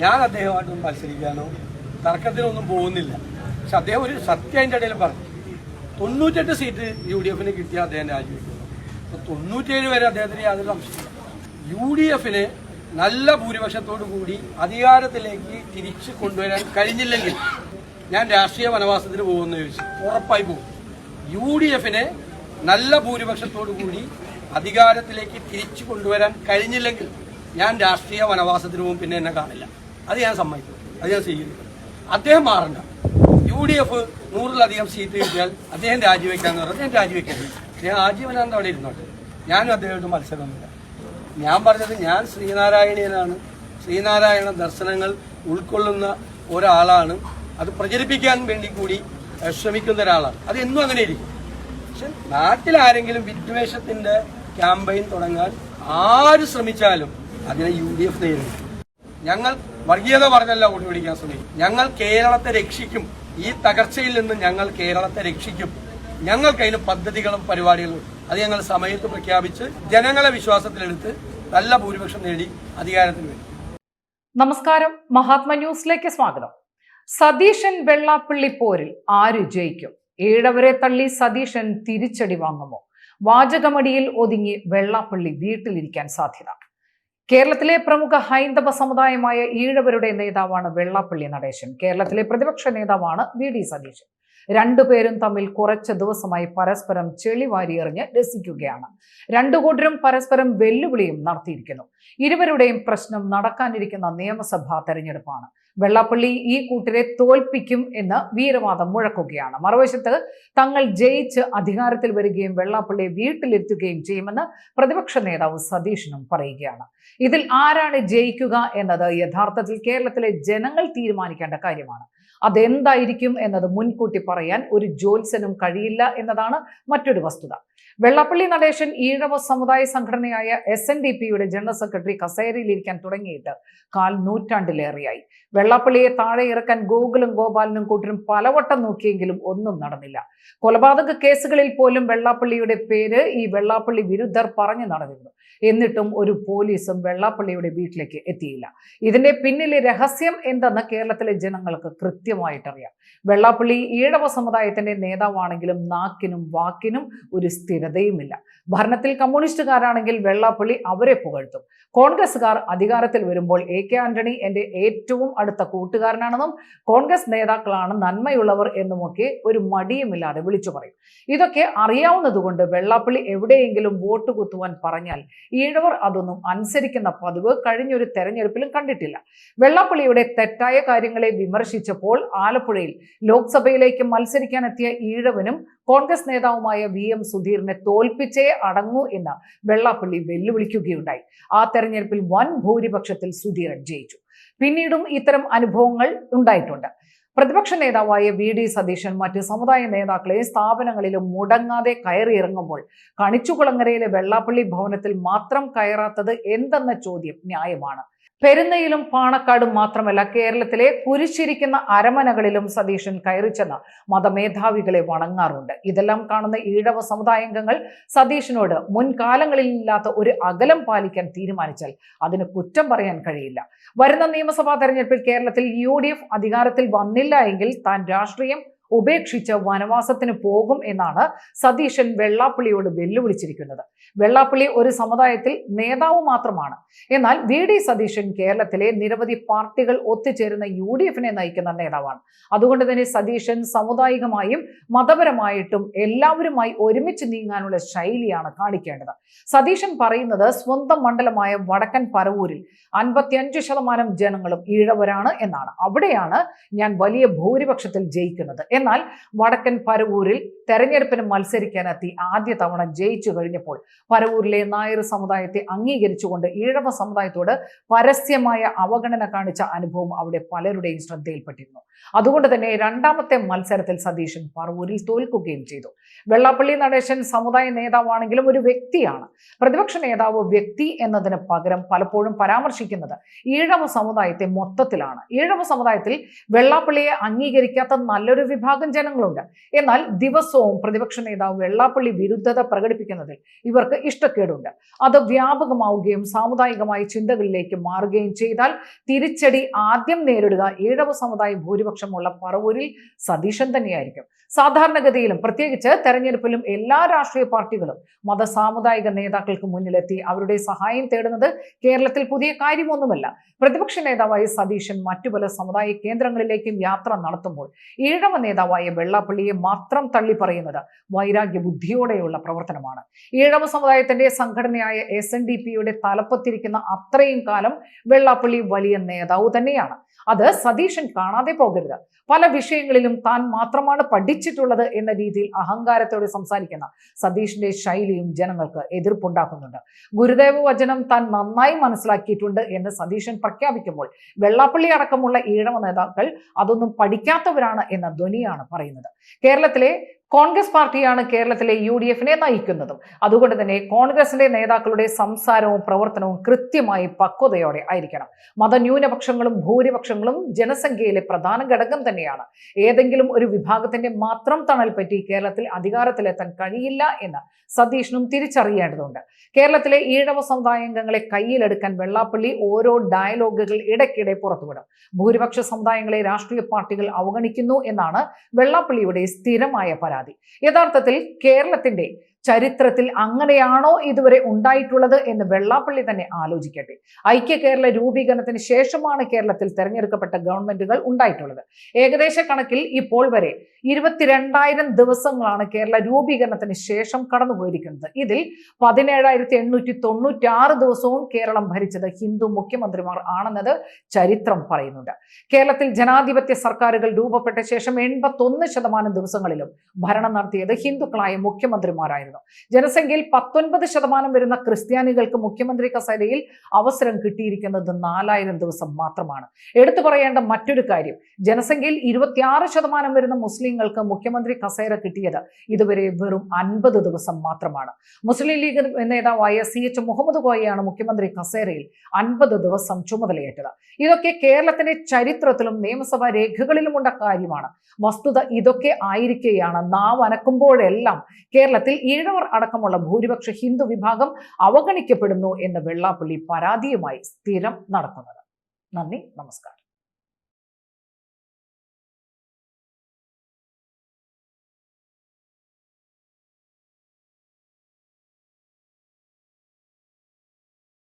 ഞാൻ അദ്ദേഹമായിട്ടൊന്നും മത്സരിക്കാനോ തർക്കത്തിനൊന്നും പോകുന്നില്ല. പക്ഷെ അദ്ദേഹം ഒരു സത്യം അതിന്റെ ഇടയിൽ പറഞ്ഞു. തൊണ്ണൂറ്റെട്ട് സീറ്റ് യു ഡി എഫിന് കിട്ടിയ അദ്ദേഹം രാജിവെക്കുന്നു. അപ്പോൾ തൊണ്ണൂറ്റേഴ് വരെ അദ്ദേഹത്തിന് യാതൊരു സംശയമില്ല യു ഡി എഫിന് നല്ല ഭൂരിപക്ഷത്തോടു കൂടി അധികാരത്തിലേക്ക് തിരിച്ചു കൊണ്ടുവരാൻ കഴിഞ്ഞില്ലെങ്കിൽ ഞാൻ രാഷ്ട്രീയ വനവാസത്തിന് പോകുമെന്ന് ചോദിച്ചു. ഉറപ്പായി പോകും. യു ഡി എഫിനെ നല്ല ഭൂരിപക്ഷത്തോടു കൂടി അധികാരത്തിലേക്ക് തിരിച്ചു കൊണ്ടുവരാൻ കഴിഞ്ഞില്ലെങ്കിൽ ഞാൻ രാഷ്ട്രീയ വനവാസത്തിന് പോകും പിന്നെ എന്നെ കാണില്ല. അത് ഞാൻ സമ്മതിക്കും. അത് ഞാൻ സ്വീകരിക്കും. അദ്ദേഹം മാറണ്ട. യു ഡി എഫ് നൂറിലധികം സീറ്റ് കിട്ടിയാൽ അദ്ദേഹം രാജിവെക്കാന്ന് പറഞ്ഞാൽ ഞാൻ രാജിവെക്കരുത് ഞാൻ ആജീവനാന്ത അവിടെ ഇരുന്നോട്ടെ. ഞാനും അദ്ദേഹമായിട്ട് മത്സരമൊന്നുമില്ല. ഞാൻ പറഞ്ഞത് ഞാൻ ശ്രീനാരായണീയനാണ്. ശ്രീനാരായണ ദർശനങ്ങൾ ഉൾക്കൊള്ളുന്ന ഒരാളാണ്. അത് പ്രചരിപ്പിക്കാൻ വേണ്ടി കൂടി ശ്രമിക്കുന്ന ഒരാളാണ്. അത് എന്നും അങ്ങനെ ഇരിക്കും. പക്ഷെ നാട്ടിൽ ആരെങ്കിലും വിദ്വേഷത്തിന്റെ ക്യാമ്പയിൻ തുടങ്ങാൻ ആര് ശ്രമിച്ചാലും അതിനെ യു ഡി എഫ് നേരിടും. ഞങ്ങൾ വർഗീയത പറഞ്ഞല്ല ഓടി പിടിക്കാൻ ശ്രമിക്കും ഞങ്ങൾ കേരളത്തെ രക്ഷിക്കും. ഈ തകർച്ചയിൽ നിന്ന് ഞങ്ങൾ കേരളത്തെ രക്ഷിക്കും. ഞങ്ങൾക്ക് അതിന് പദ്ധതികളും പരിപാടികളും. അത് ഞങ്ങൾ സമയത്ത് പ്രഖ്യാപിച്ച് ജനങ്ങളെ വിശ്വാസത്തിലെടുത്ത് നല്ല ഭൂരിപക്ഷം നേടി അധികാരത്തിന് വരും. നമസ്കാരം. മഹാത്മ ന്യൂസിലേക്ക് സ്വാഗതം. സതീശൻ വെള്ളാപ്പള്ളി പോരിൽ ആര് ജയിക്കും? ഏഴവരെ തള്ളി സതീശൻ തിരിച്ചടി വാങ്ങുമോ? വാചകമടിയിൽ ഒതുങ്ങി വെള്ളാപ്പള്ളി വീട്ടിലിരിക്കാൻ സാധ്യത. കേരളത്തിലെ പ്രമുഖ ഹൈന്ദവ സമുദായമായ ഈഴവരുടെ നേതാവാണ് വെള്ളാപ്പള്ളി നടേശൻ. കേരളത്തിലെ പ്രതിപക്ഷ നേതാവാണ് വി ഡി സതീശൻ. രണ്ടുപേരും തമ്മിൽ കുറച്ച് ദിവസമായി പരസ്പരം ചെളി വാരിയെറിഞ്ഞ് രസിക്കുകയാണ്. രണ്ടു കൂട്ടരും പരസ്പരം വെല്ലുവിളിയും നടത്തിയിരിക്കുന്നു. ഇരുവരുടെയും പ്രശ്നം നടക്കാനിരിക്കുന്ന നിയമസഭാ തെരഞ്ഞെടുപ്പാണ്. വെള്ളാപ്പള്ളി ഈ കൂട്ടരെ തോൽപ്പിക്കും എന്ന് വീരവാദം മുഴക്കുകയാണ്. മറുവശത്ത് തങ്ങൾ ജയിച്ച് അധികാരത്തിൽ വരികയും വെള്ളാപ്പള്ളിയെ വീട്ടിലെത്തുകയും ചെയ്യുമെന്ന് പ്രതിപക്ഷ നേതാവ് സതീശനും പറയുകയാണ്. ഇതിൽ ആരാണ് ജയിക്കുക എന്നത് യഥാർത്ഥത്തിൽ കേരളത്തിലെ ജനങ്ങൾ തീരുമാനിക്കേണ്ട കാര്യമാണ്. അതെന്തായിരിക്കും എന്നത് മുൻകൂട്ടി പറയാൻ ഒരു ജോൽസനും കഴിയില്ല എന്നതാണ് മറ്റൊരു വസ്തുത. വെള്ളാപ്പള്ളി നടേശൻ ഈഴവ സമുദായ സംഘടനയായ എസ് എൻ ഡി പിയുടെ ജനറൽ സെക്രട്ടറി കസേരയിലിരിക്കാൻ തുടങ്ങിയിട്ട് കാൽ നൂറ്റാണ്ടിലേറെയായി. വെള്ളപ്പള്ളിയെ താഴെ ഇറക്കാൻ ഗോകുലും ഗോപാലനും കൂട്ടരും പലവട്ടം നോക്കിയെങ്കിലും ഒന്നും നടന്നില്ല. കൊലപാതക കേസുകളിൽ പോലും വെള്ളാപ്പള്ളിയുടെ പേര് ഈ വെള്ളാപ്പള്ളി വിരുദ്ധർ പറഞ്ഞു നടന്നിരുന്നു. എന്നിട്ടും ഒരു പോലീസും വെള്ളാപ്പള്ളിയുടെ വീട്ടിലേക്ക് എത്തിയില്ല. ഇതിന്റെ പിന്നിലെ രഹസ്യം എന്തെന്ന് കേരളത്തിലെ ജനങ്ങൾക്ക് കൃത്യമായിട്ടറിയാം. വെള്ളാപ്പള്ളി ഈഴവ സമുദായത്തിന്റെ നേതാവാണെങ്കിലും നാക്കിനും വാക്കിനും ഒരു സ്ഥിരതയുമില്ല ഭരണത്തിൽ കമ്മ്യൂണിസ്റ്റുകാരാണെങ്കിൽ വെള്ളാപ്പള്ളി അവരെ പുകഴ്ത്തും. കോൺഗ്രസ്സുകാർ അധികാരത്തിൽ വരുമ്പോൾ എ കെ ആന്റണി എന്റെ ഏറ്റവും അടുത്ത കൂട്ടുകാരനാണെന്നും കോൺഗ്രസ് നേതാക്കളാണ് നന്മയുള്ളവർ എന്നുമൊക്കെ ഒരു മടിയുമില്ലാതെ വിളിച്ചു പറയും. ഇതൊക്കെ അറിയാവുന്നതുകൊണ്ട് വെള്ളാപ്പള്ളി എവിടെയെങ്കിലും വോട്ട് കുത്തുവാൻ പറഞ്ഞാൽ ഈഴവർ അതൊന്നും അനുസരിക്കുന്ന പതിവ് കഴിഞ്ഞൊരു തെരഞ്ഞെടുപ്പിലും കണ്ടിട്ടില്ല. വെള്ളാപ്പള്ളിയുടെ തെറ്റായ കാര്യങ്ങളെ വിമർശിച്ചപ്പോൾ ആലപ്പുഴയിൽ ലോക്സഭയിലേക്ക് മത്സരിക്കാനെത്തിയ ഈഴവനും കോൺഗ്രസ് നേതാവുമായ വി എം സുധീറിനെ തോൽപ്പിച്ചേ അടങ്ങൂ എന്ന് വെള്ളാപ്പള്ളി വെല്ലുവിളിക്കുകയുണ്ടായി. ആ തെരഞ്ഞെടുപ്പിൽ വൻ ഭൂരിപക്ഷത്തിൽ സുധീരൻ ജയിച്ചു. പിന്നീടും ഇത്തരം അനുഭവങ്ങൾ ഉണ്ടായിട്ടുണ്ട്. പ്രതിപക്ഷ നേതാവായ വി ഡി സതീശൻ മറ്റ് സമുദായ നേതാക്കളെ സ്ഥാപനങ്ങളിലും മുടങ്ങാതെ കയറിയിറങ്ങുമ്പോൾ കണിച്ചുകുളങ്ങരയിലെ വെള്ളാപ്പള്ളി ഭവനത്തിൽ മാത്രം കയറാത്തത് എന്തെന്ന ചോദ്യം ന്യായമാണ്. പെരുന്നയിലും പാണക്കാടും മാത്രമല്ല കേരളത്തിലെ കുരിശിരിക്കുന്ന അരമനകളിലും സതീശൻ കയറിച്ചെന്ന് മതമേധാവികളെ വണങ്ങാറുണ്ട്. ഇതെല്ലാം കാണുന്ന ഈഴവ സമുദായാംഗങ്ങൾ സതീശനോട് മുൻകാലങ്ങളിലില്ലാത്ത ഒരു അകലം പാലിക്കാൻ തീരുമാനിച്ചാൽ അതിന് കുറ്റം പറയാൻ കഴിയില്ല. വരുന്ന നിയമസഭാ തെരഞ്ഞെടുപ്പിൽ കേരളത്തിൽ യു അധികാരത്തിൽ വന്നില്ല എങ്കിൽ താൻ രാഷ്ട്രീയം ഉപേക്ഷിച്ച് വനവാസത്തിന് പോകും എന്നാണ് സതീശൻ വെള്ളാപ്പള്ളിയോട് വെല്ലുവിളിച്ചിരിക്കുന്നത്. വെള്ളാപ്പള്ളി ഒരു സമുദായത്തിൽ നേതാവ് മാത്രമാണ്. എന്നാൽ വി ഡി സതീശൻ കേരളത്തിലെ നിരവധി പാർട്ടികൾ ഒത്തുചേരുന്ന യു ഡി എഫിനെ നയിക്കുന്ന നേതാവാണ്. അതുകൊണ്ട് തന്നെ സതീശൻ സമുദായികമായും മതപരമായിട്ടും എല്ലാവരുമായി ഒരുമിച്ച് നീങ്ങാനുള്ള ശൈലിയാണ് കാണിക്കേണ്ടത്. സതീശൻ പറയുന്നത് സ്വന്തം മണ്ഡലമായ വടക്കൻ പരവൂരിൽ അൻപത്തിയഞ്ച് ശതമാനം ജനങ്ങളും ഈഴവരാണ് എന്നാണ്. അവിടെയാണ് ഞാൻ വലിയ ഭൂരിപക്ഷത്തിൽ ജയിക്കുന്നത്. എന്നാൽ വടക്കൻ പരവൂരിൽ തെരഞ്ഞെടുപ്പിന് മത്സരിക്കാനെത്തി ആദ്യ തവണ ജയിച്ചു കഴിഞ്ഞപ്പോൾ പരവൂരിലെ നായർ സമുദായത്തെ അംഗീകരിച്ചുകൊണ്ട് ഈഴവ സമുദായത്തോട് പരസ്യമായ അവഗണന കാണിച്ച അനുഭവം അവിടെ പലരുടെയും ശ്രദ്ധയിൽപ്പെട്ടിരുന്നു. അതുകൊണ്ട് തന്നെ രണ്ടാമത്തെ മത്സരത്തിൽ സതീശൻ പറവൂരിൽ തോൽക്കുകയും ചെയ്തു. വെള്ളാപ്പള്ളി നടേശൻ സമുദായ നേതാവാണെങ്കിലും ഒരു വ്യക്തിയാണ്. പ്രതിപക്ഷ നേതാവ് വ്യക്തി എന്നതിന് പകരം പലപ്പോഴും പരാമർശിക്കുന്നത് ഈഴവ സമുദായത്തെ മൊത്തത്തിലാണ്. ഈഴവ സമുദായത്തിൽ വെള്ളാപ്പള്ളിയെ അംഗീകരിക്കാത്ത നല്ലൊരു വിഭാഗം വിഭാഗം ജനങ്ങളുണ്ട്. എന്നാൽ ദിവസവും പ്രതിപക്ഷ നേതാവ് വെള്ളാപ്പള്ളി വിരുദ്ധത പ്രകടിപ്പിക്കുന്നതിൽ ഇവർക്ക് ഇഷ്ടക്കേടുണ്ട്. അത് വ്യാപകമാവുകയും സാമുദായികമായ ചിന്തകളിലേക്ക് മാറുകയും ചെയ്താൽ തിരിച്ചടി ആദ്യം നേരിടുക ഏഴവ സമുദായ ഭൂരിപക്ഷമുള്ള പറവൂരിൽ സതീശൻ തന്നെയായിരിക്കും. സാധാരണഗതിയിലും പ്രത്യേകിച്ച് തെരഞ്ഞെടുപ്പിലും എല്ലാ രാഷ്ട്രീയ പാർട്ടികളും മത സാമുദായിക നേതാക്കൾക്ക് മുന്നിലെത്തി അവരുടെ സഹായം തേടുന്നത് കേരളത്തിൽ പുതിയ കാര്യമൊന്നുമല്ല. പ്രതിപക്ഷ നേതാവായ സതീശൻ മറ്റു പല സമുദായ കേന്ദ്രങ്ങളിലേക്കും യാത്ര നടത്തുമ്പോൾ ഈഴവ നേതാവായ വെള്ളാപ്പള്ളിയെ മാത്രം തള്ളി പറയുന്നത് വൈരാഗ്യ ബുദ്ധിയോടെയുള്ള പ്രവർത്തനമാണ്. ഈഴവ സമുദായത്തിന്റെ സംഘടനയായ എസ് എൻ ഡി പിയുടെ തലപ്പത്തിരിക്കുന്ന അത്രയും കാലം വെള്ളാപ്പള്ളി വലിയ നേതാവ് തന്നെയാണ്. അത് സതീശൻ കാണാതെ പോകരുത്. പല വിഷയങ്ങളിലും താൻ മാത്രമാണ് പഠിച്ചിട്ടുള്ളത് എന്ന രീതിയിൽ അഹങ്കാരത്തോടെ സംസാരിക്കുന്ന സതീഷിന്റെ ശൈലിയും ജനങ്ങൾക്ക് എതിർപ്പുണ്ടാക്കുന്നുണ്ട്. ഗുരുദേവ വചനം താൻ നന്നായി മനസ്സിലാക്കിയിട്ടുണ്ട് എന്ന് സതീശൻ പ്രഖ്യാപിക്കുമ്പോൾ വെള്ളാപ്പള്ളി അടക്കമുള്ള ഈഴവ നേതാക്കൾ അതൊന്നും പഠിക്കാത്തവരാണ് എന്ന ധ്വനിയാണ് പറയുന്നത്. കേരളത്തിലെ കോൺഗ്രസ് പാർട്ടിയാണ് കേരളത്തിലെ യു ഡി എഫിനെ നയിക്കുന്നതും. അതുകൊണ്ട് തന്നെ കോൺഗ്രസിന്റെ നേതാക്കളുടെ സംസാരവും പ്രവർത്തനവും കൃത്യമായി പക്വതയോടെ ആയിരിക്കണം. മതന്യൂനപക്ഷങ്ങളും ഭൂരിപക്ഷങ്ങളും ജനസംഖ്യയിലെ പ്രധാന ഘടകം തന്നെയാണ്. ഏതെങ്കിലും ഒരു വിഭാഗത്തിന്റെ മാത്രം തണൽ പറ്റി കേരളത്തിൽ അധികാരത്തിലെത്താൻ കഴിയില്ല എന്ന് സതീഷിനും തിരിച്ചറിയേണ്ടതുണ്ട്. കേരളത്തിലെ ഈഴവ സമുദായാംഗങ്ങളെ കയ്യിലെടുക്കാൻ വെള്ളാപ്പള്ളി ഓരോ ഡയലോഗുകൾ ഇടയ്ക്കിടെ പുറത്തുവിടും. ഭൂരിപക്ഷ സമുദായങ്ങളെ രാഷ്ട്രീയ പാർട്ടികൾ അവഗണിക്കുന്നു എന്നാണ് വെള്ളാപ്പള്ളിയുടെ സ്ഥിരമായ പരാതി. യഥാർത്ഥത്തിൽ കേരളത്തിന്റെ ചരിത്രത്തിൽ അങ്ങനെയാണോ ഇതുവരെ ഉണ്ടായിട്ടുള്ളത് എന്ന് വെള്ളാപ്പള്ളി തന്നെ ആലോചിക്കട്ടെ. ഐക്യ കേരള രൂപീകരണത്തിന് ശേഷമാണ് കേരളത്തിൽ തെരഞ്ഞെടുക്കപ്പെട്ട ഗവൺമെന്റുകൾ ഉണ്ടായിട്ടുള്ളത്. ഏകദേശ കണക്കിൽ ഇപ്പോൾ വരെ ഇരുപത്തിരണ്ടായിരം ദിവസങ്ങളാണ് കേരള രൂപീകരണത്തിന് ശേഷം കടന്നുപോയിരിക്കുന്നത്. ഇതിൽ പതിനേഴായിരത്തി എണ്ണൂറ്റി തൊണ്ണൂറ്റി ആറ് ദിവസവും കേരളം ഭരിച്ചത് ഹിന്ദു മുഖ്യമന്ത്രിമാർ ആണെന്നത് ചരിത്രം പറയുന്നുണ്ട്. കേരളത്തിൽ ജനാധിപത്യ സർക്കാരുകൾ രൂപപ്പെട്ട ശേഷം എൺപത്തൊന്ന് ശതമാനം ദിവസങ്ങളിലും ഭരണം നടത്തിയത് ഹിന്ദുക്കളായ മുഖ്യമന്ത്രിമാരായിരുന്നു. ജനസംഖ്യയിൽ പത്തൊൻപത് ശതമാനം വരുന്ന ക്രിസ്ത്യാനികൾക്ക് മുഖ്യമന്ത്രി കസേരയിൽ അവസരം കിട്ടിയിരിക്കുന്നത് നാലായിരം ദിവസം മാത്രമാണ്. എടുത്തു പറയേണ്ട മറ്റൊരു കാര്യം ജനസംഖ്യയിൽ ഇരുപത്തിയാറ് ശതമാനം വരുന്ന മുസ്ലിങ്ങൾക്ക് മുഖ്യമന്ത്രി കസേര കിട്ടിയത് ഇതുവരെ വെറും അൻപത് ദിവസം മാത്രമാണ്. മുസ്ലിം ലീഗ് നേതാവായ സി എച്ച് മുഹമ്മദ് കോയയാണ് മുഖ്യമന്ത്രി കസേരയിൽ അൻപത് ദിവസം ചുമതലയേറ്റത്. ഇതൊക്കെ കേരളത്തിന്റെ ചരിത്രത്തിലും നിയമസഭാ രേഖകളിലുമുണ്ട കാര്യമാണ്. വസ്തുത ഇതൊക്കെ ആയിരിക്കെയാണ് നാവ് അനക്കുമ്പോഴെല്ലാം കേരളത്തിൽ ഈഴവർ അടക്കമുള്ള ഭൂരിപക്ഷ ഹിന്ദു വിഭാഗം അവഗണിക്കപ്പെടുന്നു എന്ന വെള്ളാപ്പള്ളി പരാതിയുമായി സ്ഥിരം നടക്കുന്നത് നന്ദി നമസ്കാരം.